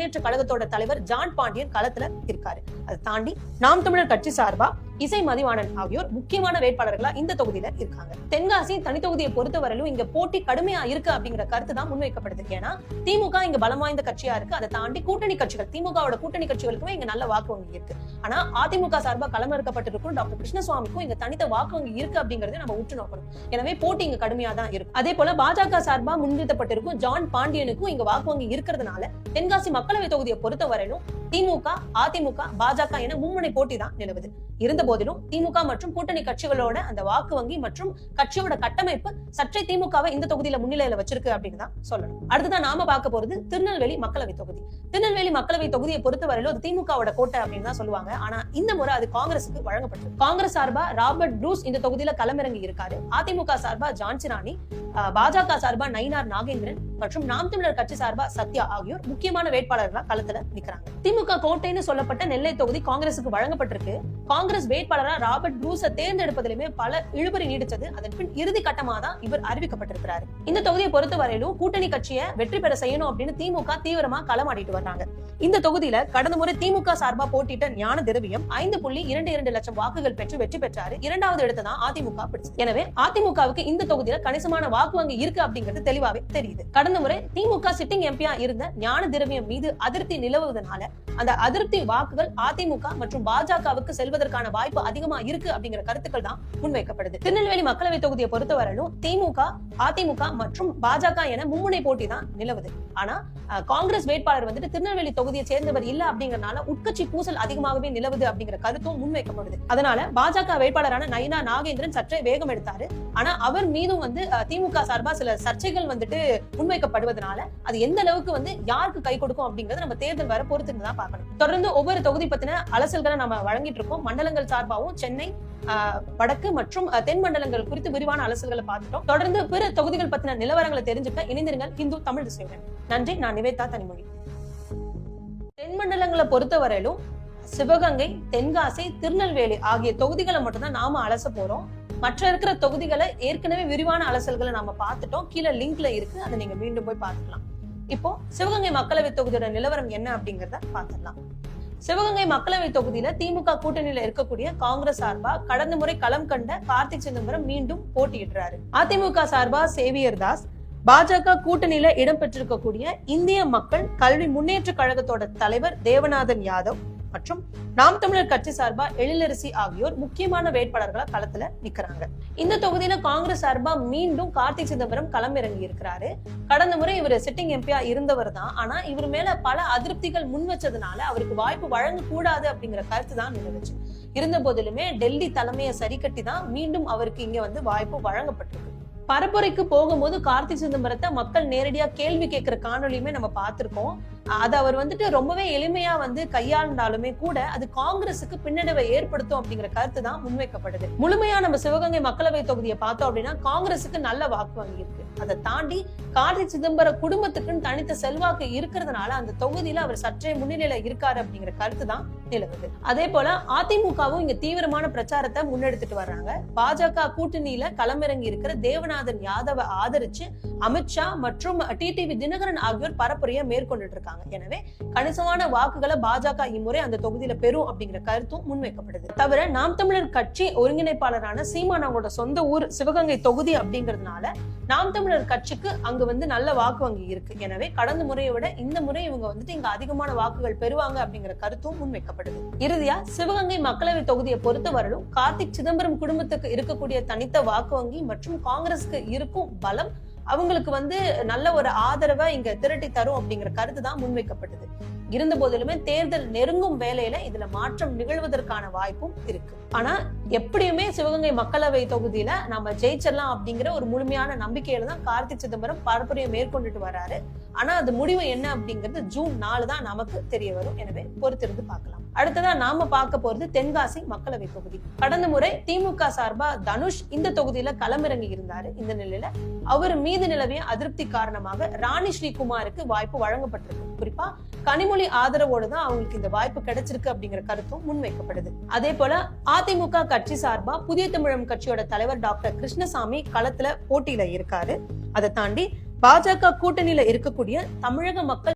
முன்னேற்ற கழகத்தோட தலைவர் ஜான் பாண்டியன் களத்துல இருக்காரு அதை தாண்டி நாம் தமிழர் கட்சி சார்பா இசை மதிவாணன் ஆகியோர் முக்கியமான வேட்பாளர்களா இந்த தொகுதியில இருக்காங்க. தென்காசி தனி தொகுதியை பொறுத்தவரையிலும் இங்க போட்டி கடுமையா இருக்கு அப்படிங்கிற கருத்து தான் முன்வைக்கப்படுது ஏன்னா திமுக இங்க பலம் வாய்ந்த கட்சியா இருக்கு. அதை தாண்டி கூட்டணி கட்சிகள் திமுகவோட கூட்டணி கட்சிகளுக்குமே இங்க நல்ல வாக்கு வங்கி இருக்கு. ஆனா அதிமுக சார்பா களமிறக்கப்பட்டிருக்கும் டாக்டர் கிருஷ்ணசுவாமிக்கும் இங்க தனித்த வாக்கு வங்கி இருக்கு அப்படிங்கறத நம்ம உற்று நோக்கணும். எனவே போட்டி இங்க கடுமையா தான் இருக்கும் அதே போல பாஜக சார்பா முன்னிறுத்தப்பட்டிருக்கும் ஜான் பாண்டியனுக்கும் இங்க வாக்கு வங்கி இருக்கிறதுனால தென்காசி மக்களவை தொகுதியை பொறுத்தவரையிலும் திமுக அதிமுக பாஜக என மும்முனை போட்டி தான் நிலவுது. இருந்த போதிலும் திமுக மற்றும் கூட்டணி கட்சிகளோட அந்த வாக்கு வங்கி மற்றும் கட்சியோட கட்டமைப்பு சற்றே திமுகவை இந்த தொகுதியில முன்னிலையில வச்சிருக்கு அப்படின்னு தான் சொல்லணும். அடுத்ததான் நாம பார்க்க போறது திருநெல்வேலி மக்களவை தொகுதி. திருநெல்வேலி மக்களவை தொகுதியை பொறுத்தவரையிலும் அது திமுகவோட கோட்டை அப்படின்னு தான் சொல்லுவாங்க. ஆனா இந்த முறை அது காங்கிரசுக்கு வழங்கப்பட்டது. காங்கிரஸ் சார்பா ராபர்ட் ப்ரூஸ் இந்த தொகுதியில களமிறங்கி இருக்காரு. அதிமுக சார்பா ஜான்சிராணி பாஜக சார்பா நயினார் நாகேந்திரன் மற்றும் நாம் தமிழர் கட்சி சார்பா சத்யா ஆகியோர் முக்கியமான வேட்பாளர்களா களத்துல நிக்கிறாங்க. திமுக கோட்டைன்னு சொல்லப்பட்ட நெல்லை தொகுதி காங்கிரசுக்கு வழங்கப்பட்டிருக்கு. காங்கிரஸ் வேட்பாளரா ராபர்ட் ப்ரூஸ தேர்ந்தெடுப்பதிலுமே பல இழுபறி நீடிச்சது அதன் பின் இறுதி கட்டமா தான் இவர் அறிவிக்கப்பட்டிருக்கிறாரு. இந்த தொகுதியை பொறுத்தவரையிலும் கூட்டணி கட்சியை வெற்றி பெற செய்யணும் அப்படின்னு திமுக தீவிரமா களமாடிட்டு வர்றாங்க. இந்த தொகுதியில கடந்த முறை திமுக சார்பா போட்டியிட்ட ஞான திரவியம் ஐந்து புள்ளி இரண்டு இரண்டு லட்சம் வாக்குகள் பெற்று வெற்றி பெற்றாரு. இரண்டாவது இடத்தை தான் அதிமுக பிடிச்சது எனவே அதிமுகவுக்கு இந்த தொகுதியில கணிசமான வாக்கு வங்கி இருக்கு அப்படிங்கிறது தெளிவாவே தெரியுது. கடந்த முறை திமுக சிட்டிங் எம்பியா இருந்த ஞான திரவியம் மீது அதிருப்தி நிலவுவதனால அந்த அதிருப்தி வாக்குகள் அதிமுக மற்றும் பாஜகவுக்கு செல்வதற்கான வாய்ப்பு அதிகமா இருக்கு அப்படிங்கிற கருத்துக்கள் தான் முன்வைக்கப்படுது. திருநெல்வேலி மக்களவை தொகுதியை பொறுத்தவரையிலும் திமுக அதிமுக மற்றும் பாஜக என மும்முனை போட்டி தான் நிலவுது. ஆனா காங்கிரஸ் வேட்பாளர் வந்துட்டு திருநெல்வேலி தொகுதியை சேர்ந்தவர் இல்ல அப்படிங்கறனால உட்கட்சி பூசல் அதிகமாகவே நிலவுது அப்படிங்கிற கருத்தும் முன்வைக்கப்படுது. அதனால பாஜக வேட்பாளரான நயினா நாகேந்திரன் சற்றே வேகம் எடுத்தாரு. ஆனா அவர் மீதும் வந்து திமுக திமுக சார்பா சில சர்ச்சைகள் வந்துட்டு முன்வைக்கப்படுவதனால அது எந்த அளவுக்கு வந்து யாருக்கு கை கொடுக்கும் அப்படிங்கறத நம்ம தேர்தல் வர பொறுத்து தான் பார்க்கணும். தொடர்ந்து ஒவ்வொரு தொகுதி பத்தின அலசல்களை நம்ம வழங்கிட்டு இருக்கோம். மண்டலங்கள் சார்பாகவும் சென்னை வடக்கு மற்றும் தென் மண்டலங்கள் குறித்து விரிவான அலசல்களை பார்த்துட்டோம். தொடர்ந்து பிற தொகுதிகள் பத்தின நிலவரங்களை தெரிஞ்சுக்க இணைந்திருங்கள். இந்து தமிழ் திசையுடன். நன்றி. நான் நிவேதா தனிமொழி. தென் மண்டலங்களை பொறுத்தவரையிலும் சிவகங்கை தென்காசி திருநெல்வேலி ஆகிய தொகுதிகளை மட்டும்தான் நாம அலச போறோம். மற்ற இருக்கிற தொகுதிகளை ஏற்கனவே விரிவான அலசல்களை நம்ம பார்த்துட்டோம். கீழே லிங்க்ல இருக்கு. அதை நீங்க மீண்டும் போய் பார்த்துக்கலாம். இப்போ சிவகங்கை மக்களவை தொகுதியோட நிலவரம் என்ன அப்படிங்கறத பார்த்துடலாம். சிவகங்கை மக்களவை தொகுதியில திமுக கூட்டணியில இருக்கக்கூடிய காங்கிரஸ் சார்பா கடந்த முறை களம் கண்ட கார்த்திக் சிதம்பரம் மீண்டும் போட்டியிடுறாரு. அதிமுக சார்பா சேவியர் தாஸ் பாஜக கூட்டணியில இடம்பெற்றிருக்கக்கூடிய இந்திய மக்கள் கல்வி முன்னேற்ற கழகத்தோட தலைவர் தேவநாதன் யாதவ் மற்றும் நாம் தமிழர் கட்சி சார்பா எழிலரசி ஆகியோர் முக்கியமான வேட்பாளர்களா களத்துல நிக்கிறாங்க. இந்த தொகுதியில காங்கிரஸ் சார்பா மீண்டும் கார்த்திக் சிதம்பரம் களமிறங்கி இருக்கிறாரு. கடந்த முறை இவர் சிட்டிங் எம்பியா இருந்தவர் தான். ஆனா இவர் மேல பல அதிருப்திகள் முன் வச்சதுனால அவருக்கு வாய்ப்பு வழங்க கூடாது அப்படிங்கிற கருத்து தான் நிலவுச்சு. இருந்த போதிலுமே டெல்லி தலைமையை சரி கட்டி தான் மீண்டும் அவருக்கு இங்க வந்து வாய்ப்பு வழங்கப்பட்டிருக்கு. பரப்புரைக்கு போகும்போது கார்த்தி சிதம்பரத்தை மக்கள் நேரடியா கேள்வி கேட்கிற காணொலியுமே நம்ம பார்த்திருக்கோம். அது அவர் வந்துட்டு ரொம்பவே எளிமையா வந்து கையாண்டாலுமே கூட அது காங்கிரஸுக்கு பின்னடைவை ஏற்படுத்தும் அப்படிங்கிற கருத்து தான் முன்வைக்கப்படுது. முழுமையா நம்ம சிவகங்கை மக்களவை தொகுதியை பார்த்தோம் அப்படின்னா காங்கிரசுக்கு நல்ல வாக்கு வங்கி இருக்கு அதை தாண்டி கார்த்தி சிதம்பரம் குடும்பத்துக்குன்னு தனித்த செல்வாக்கு இருக்கிறதுனால அந்த தொகுதியில அவர் சற்றே முன்னிலையில இருக்காரு அப்படிங்கிற கருத்து தான் நிலவுது அதே போல அதிமுகவும் இங்க தீவிரமான பிரச்சாரத்தை முன்னெடுத்துட்டு வர்றாங்க. பாஜக கூட்டணியில களமிறங்கி இருக்கிற தேவநாதன் யாதவ ஆதரிச்சு அமித்ஷா மற்றும் டிடிவி தினகரன் ஆகியோர் பரப்புரையை மேற்கொண்டுட்டு இருக்காங்க. எனவே கணிசமான வாக்குகளை பாஜக இம்முறை அந்த தொகுதியில பெறும் அப்படிங்கிற கருத்தும் முன்வைக்கப்படுது. தவிர நாம் தமிழர் கட்சி ஒருங்கிணைப்பாளரான சீமான் அவங்களோட சொந்த ஊர் சிவகங்கை தொகுதி அப்படிங்கிறதுனால நாம் தமிழர் கட்சிக்கு அங்க வந்து நல்ல வாக்கு வங்கி இருக்கு. எனவே கடந்த முறையை விட இந்த முறை இவங்க வந்துட்டு இங்க அதிகமான வாக்குகள் பெறுவாங்க அப்படிங்கிற கருத்தும் முன்வைக்கப்படுது இறுதியா சிவகங்கை மக்களவை தொகுதியை பொறுத்தவரையிலும் கார்த்திக் சிதம்பரம் குடும்பத்துக்கு இருக்கக்கூடிய தனித்த வாக்கு வங்கி மற்றும் காங்கிரஸ்க்கு இருக்கும் பலம் அவங்களுக்கு வந்து நல்ல ஒரு ஆதரவை இங்க திரட்டி தரும் அப்படிங்கிற கருத்து தான் முன்வைக்கப்பட்டது. இருந்த போதிலுமே தேர்தல் நெருங்கும் வேலையில இதுல மாற்றம் நிகழ்வதற்கான வாய்ப்பும் இருக்கு. ஆனா எப்படியுமே சிவகங்கை மக்களவை தொகுதியில நம்ம ஜெயிச்சிடலாம் அப்படிங்கிற ஒரு முழுமையான நம்பிக்கையில தான் கார்த்தி சிதம்பரம் பரப்புரையை மேற்கொண்டுட்டு வராரு. ஆனா அது முடிவு என்ன அப்படிங்கிறது ஜூன் நாலு தான் நமக்கு தெரிய வரும். எனவே பொறுத்திருந்து பார்க்கலாம். அடுத்ததா நாம பார்க்க போறது தென்காசி மக்களவை தொகுதி. கடந்த முறை திமுக சார்பா தனுஷ் இந்த தொகுதியில களமிறங்கி இருந்தாரு. இந்த நிலையில அவர் மீது நிலவிய அதிருப்தி காரணமாக ராணி ஸ்ரீகுமாருக்கு வாய்ப்பு வழங்கப்பட்டிருக்கு. குறிப்பா கனிமொழி ஆதரவோடு தான் அவங்களுக்கு இந்த வாய்ப்பு கிடைச்சிருக்கு அப்படிங்கிற கருத்தும் முன்வைக்கப்படுது. அதே போல அதிமுக கட்சி சார்பா புதிய தமிழம் கட்சியோட தலைவர் டாக்டர் கிருஷ்ணசாமி களத்துல போட்டியில இருக்காரு. அதை தாண்டி பாஜக கூட்டணியில இருக்கக்கூடிய தமிழக மக்கள்